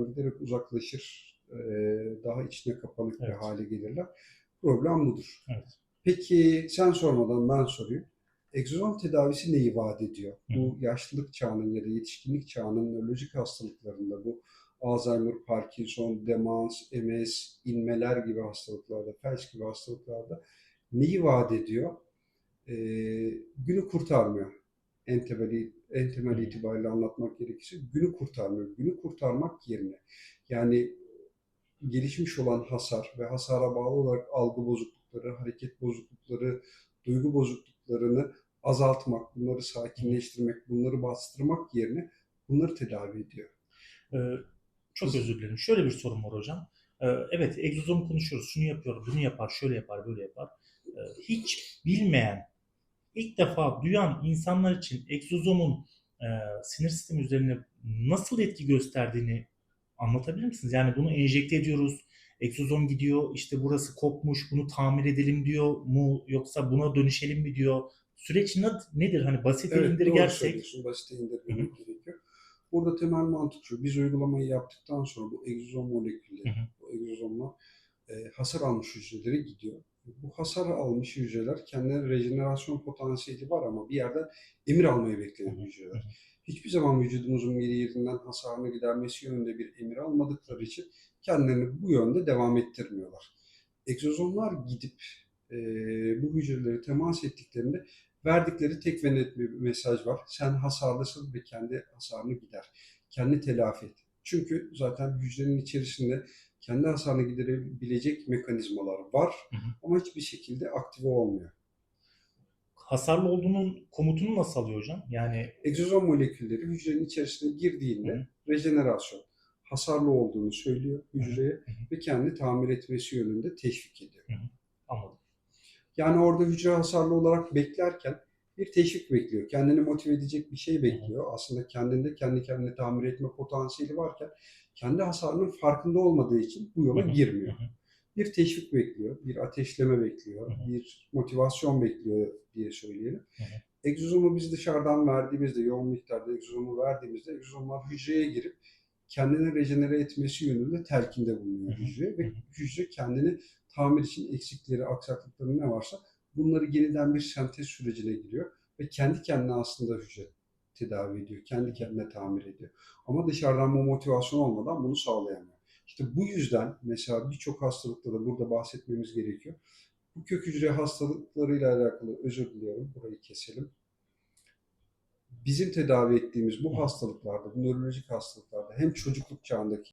giderek uzaklaşır, e, daha içine kapanık bir Evet. hale gelirler. Problem budur. Evet. Peki sen sormadan ben sorayım. Egzozom tedavisi neyi vaat ediyor? Hı. Bu yaşlılık çağının ya da yetişkinlik çağının nörolojik hastalıklarında bu Alzheimer, Parkinson, demans, MS, inmeler gibi hastalıklarda, felç gibi hastalıklarda neyi vaat ediyor? Ee, günü kurtarmıyor. En temeli, en temel itibariyle anlatmak gerekirse günü kurtarmıyor. Günü kurtarmak yerine yani gelişmiş olan hasar ve hasara bağlı olarak algı bozuklukları, hareket bozuklukları, duygu bozukluklarını azaltmak, bunları sakinleştirmek, bunları bastırmak yerine bunları tedavi ediyor. Ee, çok özür dilerim. Şöyle bir sorum var hocam. Ee, evet egzozomu konuşuyoruz. Şunu yapıyor, bunu yapar, şöyle yapar, böyle yapar. Ee, hiç bilmeyen, ilk defa duyan insanlar için egzozomun e, sinir sistemi üzerine nasıl etki gösterdiğini anlatabilir misiniz? Yani bunu enjekte ediyoruz, egzozom gidiyor, işte burası kopmuş, bunu tamir edelim diyor mu yoksa buna dönüşelim mi diyor? Süreç ne- nedir? Hani basite Evet, indirgersek söylüyorsun. Basite indirgemek gerekiyor. Burada temel mantık şu. Biz uygulamayı yaptıktan sonra bu egzozom molekülleri, bu egzozomlar e, hasar almış hücrelere gidiyor. Bu hasar almış hücreler kendilerine rejenerasyon potansiyeli var ama bir yerden emir almayı bekleyen hücreler. Hiçbir zaman vücudumuzun bir yerinden hasarını gidermesi yönünde bir emir almadıkları için kendilerini bu yönde devam ettirmiyorlar. Egzozomlar gidip e, bu hücreleri temas ettiklerinde verdikleri tek ve net bir mesaj var. Sen hasarlısın ve kendi hasarını gider. Kendi telafi et. Çünkü zaten hücrenin içerisinde kendi hasarını giderebilecek mekanizmalar var Hı hı. ama hiçbir şekilde aktive olmuyor. hasarlı olduğunun komutunu nasıl alıyor hocam? Yani Egzozom molekülleri hücrenin içerisine girdiğinde Hı hı. rejenerasyon hasarlı olduğunu söylüyor hücreye hı. ve kendi tamir etmesi yönünde teşvik ediyor. anladım. Yani orada hücre hasarlı olarak beklerken bir teşvik bekliyor. Kendini motive edecek bir şey bekliyor. Aslında kendinde kendi kendine tamir etme potansiyeli varken kendi hasarının farkında olmadığı için bu yola girmiyor. Bir teşvik bekliyor, bir ateşleme bekliyor, bir motivasyon bekliyor diye söyleyelim. Egzozomu biz dışarıdan verdiğimizde, yoğun miktarda egzozomu verdiğimizde egzozomlar hücreye girip kendini rejenere etmesi yönünde telkinde bulunuyor hücre ve hücre kendini tamir için eksikleri, aksaklıkları ne varsa bunları yeniden bir sentez sürecine giriyor ve kendi kendine aslında hücre tedavi ediyor, kendi kendine tamir ediyor. Ama dışarıdan bu motivasyon olmadan bunu sağlayamıyor. İşte bu yüzden mesela birçok hastalıkta da burada bahsetmemiz gerekiyor. Bu kök hücre hastalıklarıyla alakalı özür diliyorum, burayı keselim. Bizim tedavi ettiğimiz bu hastalıklarda, bu nörolojik hastalıklarda hem çocukluk çağındaki